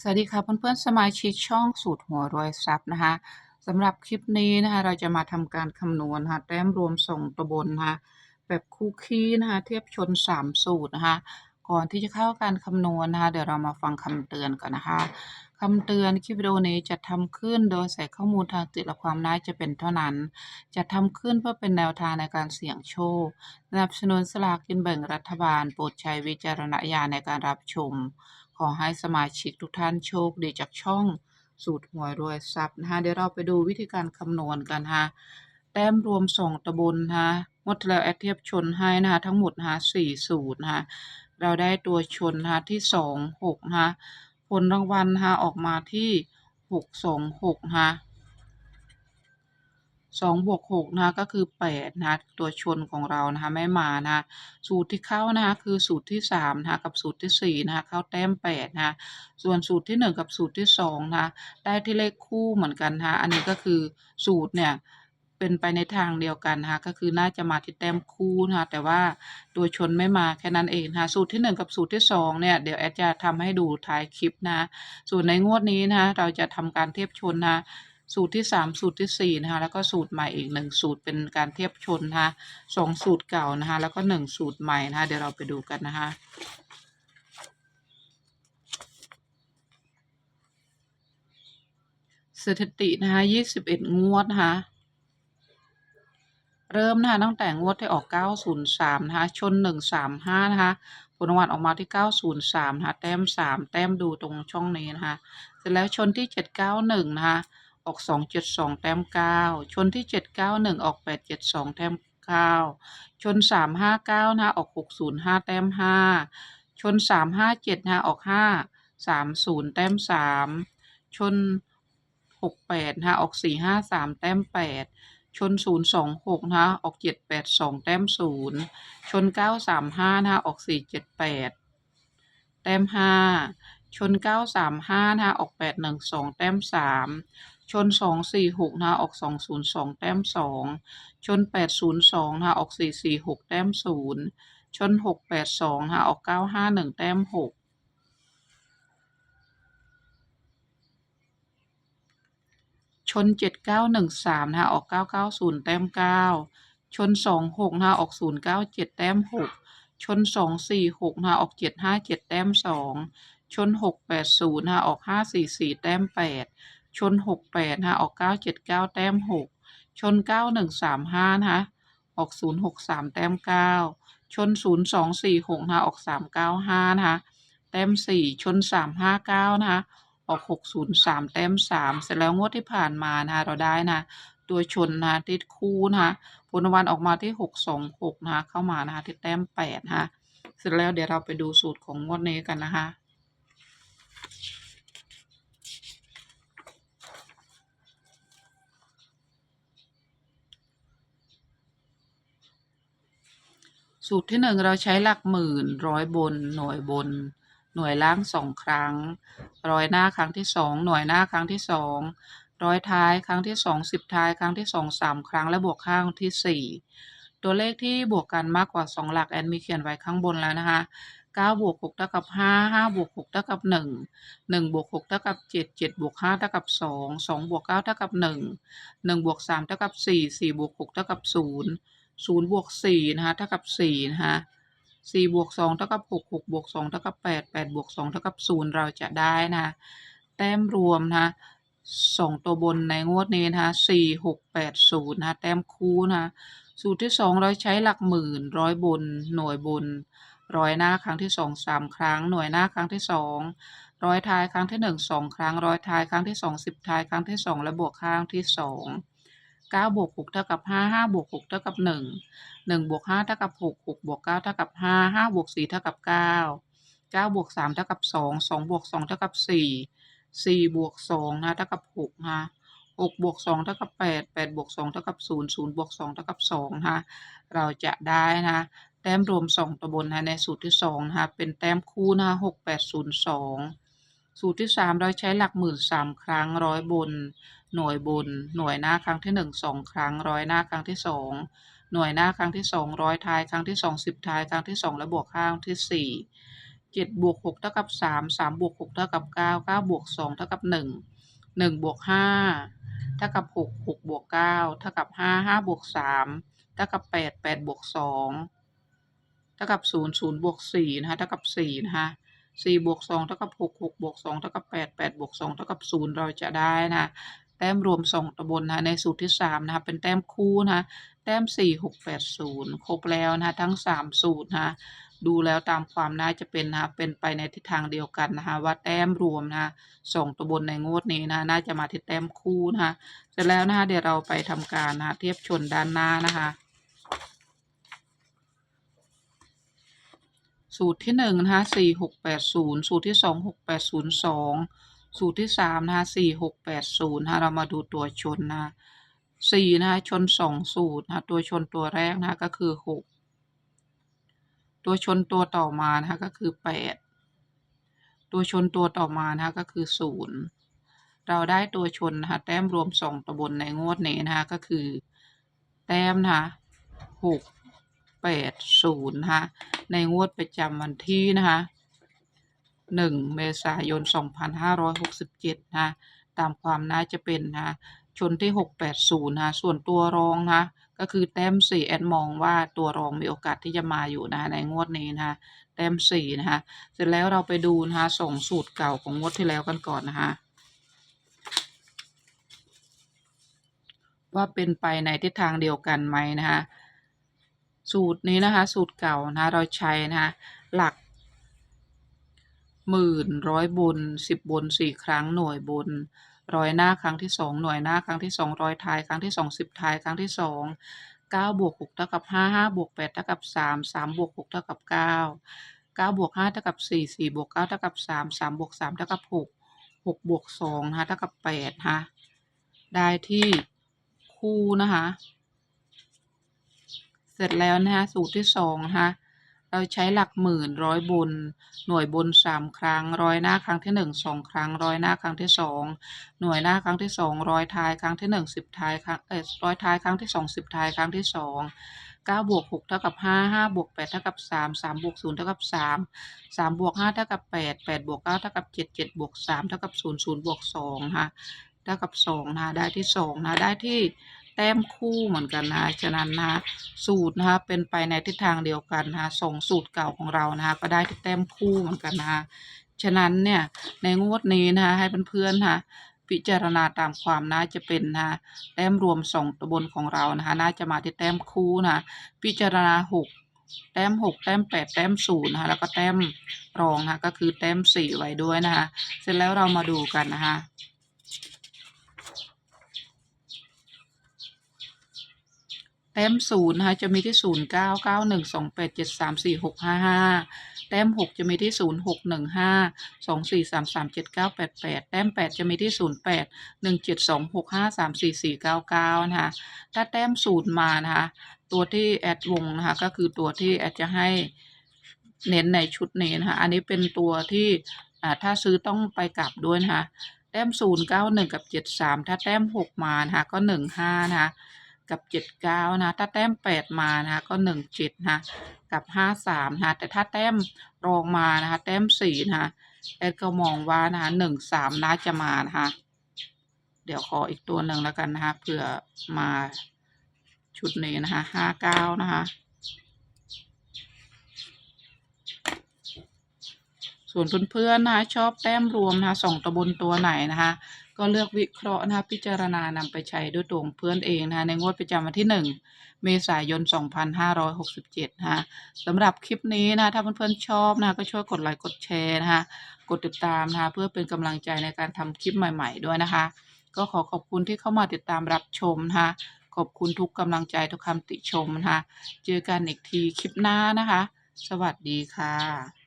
สวัสดีค่ะเพื่อนๆสมาชิกช่องสูตรหัวรวยทรัพย์นะคะสำหรับคลิปนี้นะคะเราจะมาทำการคำนวณนะคะแต้มรวมส่งตัวบนนะคะแบบคู่คีนะคะเทียบชน 3 สูตรนะคะก่อนที่จะเข้าการคำนวณนะคะเดี๋ยวเรามาฟังคำเตือนก่อนนะคะคำเตือนคลิปวิดีโอนี้จะทำขึ้นโดยใส่ข้อมูลทางติดและความน่าจะเป็นเท่านั้น จะทำขึ้นเพื่อเป็นแนวทางในการเสี่ยงโชคสนับสนุนสลากกินแบ่งรัฐบาลโปรดใช้วิจารณญาณในการรับชม ขอให้สมาชิกทุกท่านโชคดีจากช่องสูตรหวยรวยทรัพย์นะคะเดี๋ยวเราไปดูวิธีการคำนวณกันฮะคะแต้มรวมส่งตะบนฮะคะงวดแล้วแอดเทียบชนให้นะคะทั้งหมดฮะคะสี่สูตรฮะคะเราได้ตัวชนฮะคะที่สองหกนะคะผลรางวัลฮะคะออกมาที่หกสองหกฮะ สองบวกหกนะคะก็คือแปดนะคะตัวชนของเรานะคะไม่มานะคะสูตรที่เข้านะคะคือสูตรที่สามนะคะกับสูตรที่สี่นะคะเข้าแต้มแปดนะคะส่วนสูตรที่หนึ่งกับสูตรที่สองนะคะได้ที่เลขคู่เหมือนกันนะคะอันนี้ก็คือสูตรเนี่ยเป็นไปในทางเดียวกันนะคะก็คือน่าจะมาที่แต้มคู่นะคะแต่ว่าตัวชนไม่มาแค่นั้นเองนะคะสูตรที่หนึ่งกับสูตรที่สองเนี่ย เดี๋ยวแอดจะทำให้ดูท้ายคลิปนะ ส่วนในงวดนี้นะเราจะทำการเทียบชนนะ สูตรที่สามสูตรที่สี่นะคะ แล้วก็สูตรใหม่อีกหนึ่งสูตรเป็นการเทียบชนนะคะสองสูตรเก่านะคะ แล้วก็หนึ่งสูตรใหม่นะคะ เดี๋ยวเราไปดูกันนะคะสถิตินะคะยี่สิบเอ็ดงวดนะคะ เริ่มนะคะตั้งแต่งวดที่ออกเก้าศูนย์สามนะคะ ชนหนึ่งสามห้านะคะ ผลรางวัลออกมาที่เก้าศูนย์สามนะคะ แต้มสามแต้มดูตรงช่องนี้นะคะ เสร็จแล้วชนที่เจ็ดเก้าหนึ่งนะคะ ออกสองเจ็ดสองแต้มเก้าชนที่เจ็ดเก้าหนึ่งออกแปดเจ็ดสองแต้มเก้าชนสามห้าเก้านะออกหกศูนย์ห้าแต้มห้าชนสามห้าเจ็ดนะออกห้าสามศูนย์แต้มสามชนหกแปดนะออกสี่ห้าสามแต้มแปดชนศูนย์สองหกนะออกเจ็ดแปดสองแต้มศูนย์ชนเก้าสามห้านะออกสี่เจ็ดแปดแต้มห้าชนเก้าสามห้านะออกแปดหนึ่งสองแต้มสาม ชนสองสี่หกนะออกสองศูนย์สองแต้มสองชนแปดศูนย์สองนะออกสี่สี่หกแต้มศูนย์ชนหกแปดสองนะออกเก้าห้าหนึ่งแต้มหกชนเจ็ดเก้าหนึ่งสามนะออกเก้าเก้าศูนย์แต้มเก้าชนสองหกนะออกศูนย์เก้าเจ็ดแต้มหกชนสองสี่หกนะออกเจ็ดห้าเจ็ดแต้มสองชนหกแปดศูนย์นะออกห้าสี่สี่แต้มแปด ชนหกแปดนะคะออกเก้าเจ็ดเก้าแต้มหกชนเก้าหนึ่งสามห้านะคะออกศูนย์หกสามแต้มเก้าชนศูนย์สองสี่หกนะคะออกสามเก้าห้านะคะแต้มสี่ชนสามห้าเก้านะคะออกหกศูนย์สามแต้มสามเสร็จแล้วงวดที่ผ่านมานะคะเราได้นะตัวชนนะคะที่คู่นะคะผลวัลออกมาที่หกสองหกนะคะเข้ามานะคะที่แต้มแปดนะคะเสร็จแล้วเดี๋ยวเราไปดูสูตรของงวดนี้กันนะคะ สูตรที่หนึ่งเราใช้หลักหมื่นร้อยบน หน่วยบน หน่วยล่างสองครั้ง ร้อยหน้าครั้งที่สองหน่วยหน้าครั้งที่สองร้อยท้ายครั้งที่สองสิบท้ายครั้งที่สองสามครั้งและบวกข้างที่สี่ตัวเลขที่บวกกันมากกว่าสองหลักแอนมีเขียนไว้ข้างบนแล้วนะคะเก้าบวกหกเท่ากับห้าห้าบวกหกเท่ากับหนึ่งหนึ่งบวกหกเท่ากับเจ็ดเจ็ดบวกห้าเท่ากับสองสองบวกเก้าเท่ากับหนึ่งหนึ่งบวกสามเท่ากับสี่สี่บวกหกเท่ากับศูนย์ ศูนย์บวกสี่นะคะเท่ากับสี่นะคะสี่บวกสองเท่ากับหกหกบวกสองเท่ากับแปดแปดบวกสองเท่ากับศูนย์เราจะได้นะคะแต้มรวมนะคะสองตัวบนในงวดนี้นะคะสี่หกแปดศูนย์นะคะแต้มคู่นะคะสูตรที่สองเราใช้หลักหมื่นร้อยบน หน่วยบน ร้อยหน้าครั้งที่สองสามครั้ง หน่วยหน้าครั้งที่สองร้อยท้ายครั้งที่หนึ่งสองครั้ง ร้อยท้ายครั้งที่สองสิบท้ายครั้งที่สองและบวกข้างที่สอง เก้าบวกหกเท่ากับห้าห้าบวกหกเท่ากับหนึ่งหนึ่งบวกห้าเท่ากับหกหกบวกเก้าเท่ากับห้าห้าบวกสี่เท่ากับเก้าเก้าบวกสามเท่ากับสองสองบวกสองเท่ากับสี่สี่บวกสองนะเท่ากับหกนะหกบวกสองเท่ากับแปดแปดบวกสองเท่ากับศูนย์ศูนย์บวกสองเท่ากับสองนะเราจะได้นะแต้มรวมสองตัวบนนะในสูตรที่สองนะคะเป็นแต้มคู่นะหกแปดศูนย์สอง สูตรที่สามเราใช้หลักหมื่นสามครั้งร้อยบน หน่วยบน หน่วยหน้าครั้งที่หนึ่งสองครั้งร้อยหน้าครั้งที่สองหน่วยหน้าครั้งที่สองร้อยท้ายครั้งที่สองสิบท้ายครั้งที่สองและบวกข้างที่สี่เจ็ดบวกหกเท่ากับสามสามบวกหกเท่ากับเก้าเก้าบวกสองเท่ากับหนึ่งหนึ่งบวกห้าเท่ากับหกหกบวกเก้าเท่ากับห้าห้าบวกสามเท่ากับแปดแปดบวกสองเท่ากับศูนย์ศูนย์บวกสี่นะคะเท่ากับสี่นะคะ สี่บวกสองเท่ากับหกหกบวกสองเท่ากับแปดแปดบวกสองเท่ากับศูนย์เราจะได้นะแต้มรวมสองตะบนนะในสูตรที่สามนะคะเป็นแต้มคู่นะแต้มสี่หกแปดศูนย์ครบแล้วนะทั้งสามสูตรนะดูแล้วตามความน่าจะเป็นนะคะเป็นไปในทิศทางเดียวกันนะคะว่าแต้มรวมนะคะส่งตัวบนในงวดนี้นะน่าจะมาที่แต้มคู่นะคะเสร็จแล้วนะคะเดี๋ยวเราไปทำการนะคะเทียบชนด้านหน้านะคะ สูตรที่หนึ่งนะคะสี่หกแปดศูนย์สูตรที่สองหกแปดศูนย์สองสูตรที่สามนะคะสี่หกแปดศูนย์ะเรามาดูตัวชนนะสี่นะคะชนสองสูตรนะตัวชนตัวแรกนะก็คือหกตัวชนตัวต่อมานะคะก็คือแปดตัวชนตัวต่อมานะคะก็คือศูนย์เราได้ตัวชนนะคะแต้มรวมสองตบนในงวดนี้นะคะก็คือ แต้มนะคะหกแปดศูนย์นะคะ ในงวดประจำวันที่นะคะหนึ่งเมษายนสองพันห้าร้อยหกสิบเจ็ดนะคะตามความน่าจะเป็นนะคะชนที่หกแปดศูนย์นะคะส่วนตัวรองนะคะก็คือแต้มสี่แอดมองว่าตัวรองมีโอกาสที่จะมาอยู่นะคะในงวดนี้นะคะแต้มสี่นะคะเสร็จแล้วเราไปดูนะคะส่งสูตรเก่าของงวดที่แล้วกันก่อนนะคะว่าเป็นไปในทิศทางเดียวกันไหมนะคะ สูตรนี้นะคะ สูตรเก่านะคะเราใช้นะคะหลักหมื่นร้อยบนสิบบนสี่ครั้งหน่วยบนร้อยหน้าครั้งที่สองหน่วยหน้าครั้งที่สองร้อยท้ายครั้งที่สองสิบท้ายครั้งที่สองเก้าบวกหกเท่ากับห้าห้าบวกแปดเท่ากับสามสามบวกหกเท่ากับเก้าเก้าบวกห้าเท่ากับสี่สี่บวกเก้าเท่ากับสามสามบวกสามเท่ากับหกหกบวกสองนะคะเท่ากับแปดนะคะได้ที่คู่นะคะ เสร็จแล้วนะคะสูตรที่สองนะคะเราใช้หลักหมื่นร้อยบน หน่วยบนสามครั้ง ร้อยหน้าครั้งที่หนึ่งสองครั้ง ร้อยหน้าครั้งที่สองหน่วยหน้าครั้งที่สองร้อยท้ายครั้งที่หนึ่งสิบท้ายครั้งเออร้อยท้ายครั้งที่สองสิบท้ายครั้งที่สองเก้าบวกหกเท่ากับห้าห้าบวกแปดเท่ากับสามสามบวกศูนย์เท่ากับสามสามบวกห้าเท่ากับแปดแปดบวกเก้าเท่ากับเจ็ดเจ็ดบวกสามเท่ากับศูนย์ศูนย์บวกสองค่ะเท่ากับสองนะได้ที่สองนะได้ที่ แต้มคู่เหมือนกันนะ ฉะนั้นนะสูตรนะคะเป็นไปในทิศทางเดียวกันนะส่งสูตรเก่าของเรานะคะก็ได้ที่แต้มคู่เหมือนกันนะฉะนั้นเนี่ยในงวดนี้นะคะให้เพื่อนๆนะคะพิจารณาตามความน่าจะเป็นนะแต้มรวมสองตัวบนของเรานะคะน่าจะมาที่แต้มคู่นะพิจารณาหกแต้มหกแต้มแปดแต้มศูนย์นะคะแล้วก็แต้มรองนะคะก็คือแต้มสี่ไว้ด้วยนะคะเสร็จแล้วเรามาดูกันนะคะ แต้มศูนย์นะคะจะมีที่ศูนย์เก้าเก้าหนึ่งสองแปดเจ็ดสามสี่หกห้าห้าแต้มหกจะมีที่ศูนย์หกหนึ่งห้าสองสี่สามสามเจ็ดเก้าแปดแปดแต้มแปดจะมีที่ศูนย์แปดหนึ่งเจ็ดสองหกห้าสามสี่สี่เก้าเก้านะคะถ้าแต้มศูนย์มานะคะตัวที่แอดวงนะคะก็คือตัวที่แอดจะให้เน้นในชุดนี้นะคะอันนี้เป็นตัวที่อ่าถ้าซื้อต้องไปกลับด้วยนะคะแต้มศูนย์เก้าหนึ่งกับเจ็ดสามถ้าแต้มหกมานะคะก็หนึ่งห้านะคะ กับเจ็ดเก้านะ ถ้าแต้มแปดมานะคะก็หนึ่งเจ็ดนะ กับห้าสามนะแต่ถ้าแต้มรองมานะคะแต้มสี่นะคะแอดก็มองว่านะคะหนึ่งสามน่าจะมานะคะเดี๋ยวขออีกตัวหนึ่งแล้วกันนะคะเผื่อมาชุดนี้นะคะห้าเก้านะคะ ส่วนเพื่อนๆนะคะชอบแต้มรวมนะคะส่งตะบนตัวไหนนะคะ ก็เลือกวิเคราะห์นะคะพิจารณานำไปใช้ด้วยตัวของเพื่อนเองนะคะในงวดประจำวันที่ 1 เมษายน 2567นะคะสำหรับคลิปนี้นะคะถ้าเพื่อนๆชอบนะคะก็ช่วยกดไลค์กดแชร์นะคะกดติดตามนะคะเพื่อเป็นกำลังใจในการทำคลิปใหม่ ๆ ด้วยนะคะ ก็ขอขอบคุณที่เข้ามาติดตามรับชมนะคะขอบคุณทุกกำลังใจทุกคำติชมนะคะเจอกันอีกทีคลิปหน้านะคะ สวัสดีค่ะ